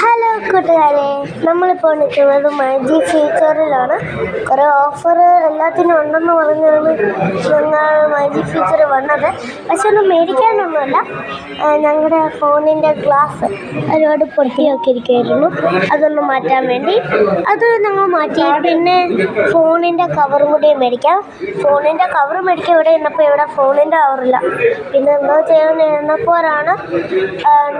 Hello കൂട്ടുകാരെ. നമ്മളിപ്പോൾ നിൽക്കുന്നത് മാജി ഫീച്ചറിലാണ് കുറേ ഓഫർ എല്ലാത്തിനും ഉണ്ടെന്ന് പറഞ്ഞാണ് ഞങ്ങൾ മാജി ഫീച്ചർ വന്നത്. പക്ഷെ ഒന്നും മേടിക്കാനൊന്നുമല്ല. ഞങ്ങളുടെ ഫോണിന്റെ ഗ്ലാസ് ഒരുപാട് പൊട്ടിയൊക്കെ ഇരിക്കുമായിരുന്നു അതൊന്ന് മാറ്റാൻ വേണ്ടി. അത് ഞങ്ങൾ മാറ്റി. പിന്നെ ഫോണിന്റെ കവറും കൂടി മേടിക്കാം. ഫോണിന്റെ കവർ മേടിക്കാൻ ഇവിടെ ഇന്നപ്പോൾ ഇവിടെ ഫോണിന്റെ കവറില്ല പിന്നെ എന്താ ചെയ്യാൻ? എന്നപ്പോഴാണ്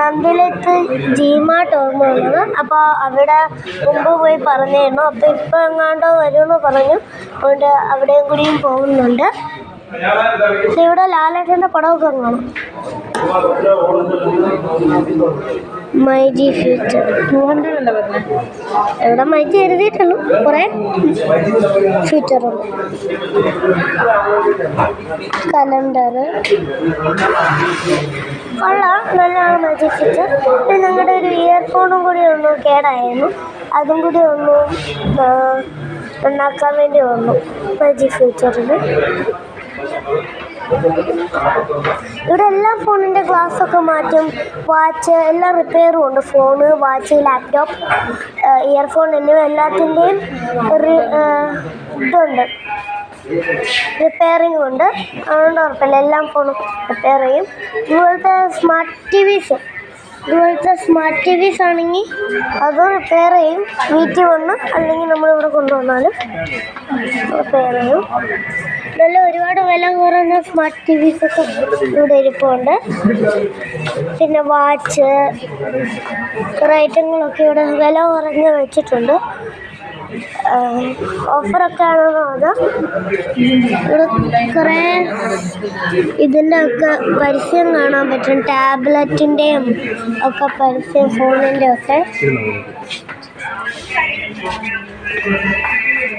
നന്ദിലത്ത് ജിമാർട്ട് ഓർമ്മ വന്നത്. അപ്പോൾ അവിടെ മുമ്പ് പോയി പറഞ്ഞായിരുന്നു അപ്പോൾ ഇപ്പോൾ എങ്ങാണ്ടോ വരുമെന്ന് പറഞ്ഞു. അതുകൊണ്ട് അവിടെയും കൂടിയും പോകുന്നുണ്ട്. ഇവിടെ ലാലേട്ടന്റെ പടമൊക്കെ കാണും. മൈജി ഫ്യൂച്ചർ മൂവണ്ടല്ല പറഞ്ഞേ ഇവിടെ മൈജി എഴുതിയിട്ടുള്ളൂ? കുറേ ഫ്യൂച്ചറുണ്ട് കലണ്ടർ കൊള്ളാം നല്ലതാണ് മൈജി ഫ്യൂച്ചർ പിന്നെ ഞങ്ങളുടെ ഒരു ഇയർഫോണും കൂടി ഒന്ന് കേടായിരുന്നു. അതും കൂടി ഒന്ന് നന്നാക്കാൻ വേണ്ടി വന്നു മൈജി ഫ്യൂച്ചറിൽ ഇവിടെ എല്ലാ ഗ്ലാസ് ഒക്കെ മാറ്റും. വാച്ച് എല്ലാം റിപ്പയറും ഉണ്ട്. ഫോണ് വാച്ച് ലാപ്ടോപ്പ് ഇയർഫോൺ എന്നിവ എല്ലാത്തിന്റെയും ഒരു ഇതുണ്ട്. റിപ്പയറിംഗ് ഉണ്ട്. അതുകൊണ്ട് ഉറപ്പില്ല. എല്ലാം ഫോണും റിപ്പയർ ചെയ്യും. ഇതുപോലത്തെ സ്മാർട്ട് ടി വിസും. ഇതുപോലത്തെ സ്മാർട്ട് ടി വിസ് ആണെങ്കിൽ അത് റിപ്പയർ ചെയ്യും. വീട്ടിൽ വന്ന് അല്ലെങ്കിൽ നമ്മളിവിടെ കൊണ്ടുവന്നാലും റിപ്പയർ ചെയ്യും. നല്ല ഒരുപാട് വില കുറഞ്ഞ സ്മാർട്ട് ടി വിസ് ഒക്കെ ഇവിടെ ഇരിപ്പുണ്ട്. പിന്നെ വാച്ച് കുറേ ഐറ്റങ്ങളൊക്കെ ഇവിടെ വില കുറഞ്ഞ് വെച്ചിട്ടുണ്ട്. ഓഫറൊക്കെ ആണെന്ന് തോന്നാം ഇവിടെ കുറേ ഇതിന്റെ ഒക്കെ പരസ്യം കാണാൻ പറ്റും. ടാബ്ലറ്റിന്റെയും ഒക്കെ പരസ്യം ഫോണിന്റെ ഒക്കെ.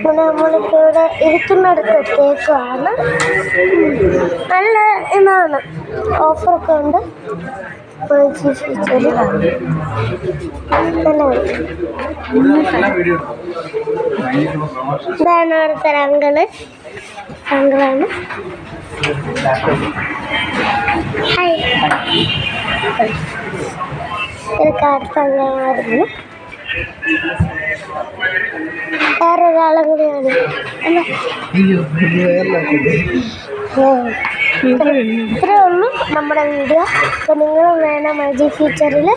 പിന്നെ ഇവിടെ ഇരിക്കുന്നിടത്ത് എത്തിയേക്കുവാണ് നല്ല ഇതാണ്. ഓഫറൊക്കെ ഉണ്ട്. നല്ല ഇതാണ് അവിടുത്തെ അങ്കിൾ. അങ്കിളാണ്. ഹായ് ഒരു വേറൊരാളും കൂടിയാണ്. അല്ല? ഇത്രേ ഉള്ളൂ നമ്മുടെ വീഡിയോ. അപ്പോൾ നിങ്ങൾ വേണം മൈജി ഫീച്ചറിൽ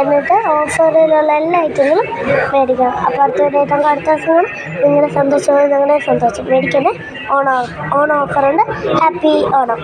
എന്നിട്ട് ഓഫറിലുള്ള എല്ലാ ഐറ്റങ്ങളും മേടിക്കണം. അപ്പോൾ അടുത്ത ഒരു ഐറ്റം അടുത്ത ദിവസം നിങ്ങളുടെ സന്തോഷമാണ് നിങ്ങളുടെ സന്തോഷം മേടിക്കണേ ഓണം ഓണം ഓഫറുണ്ട് ഹാപ്പി ഓണം.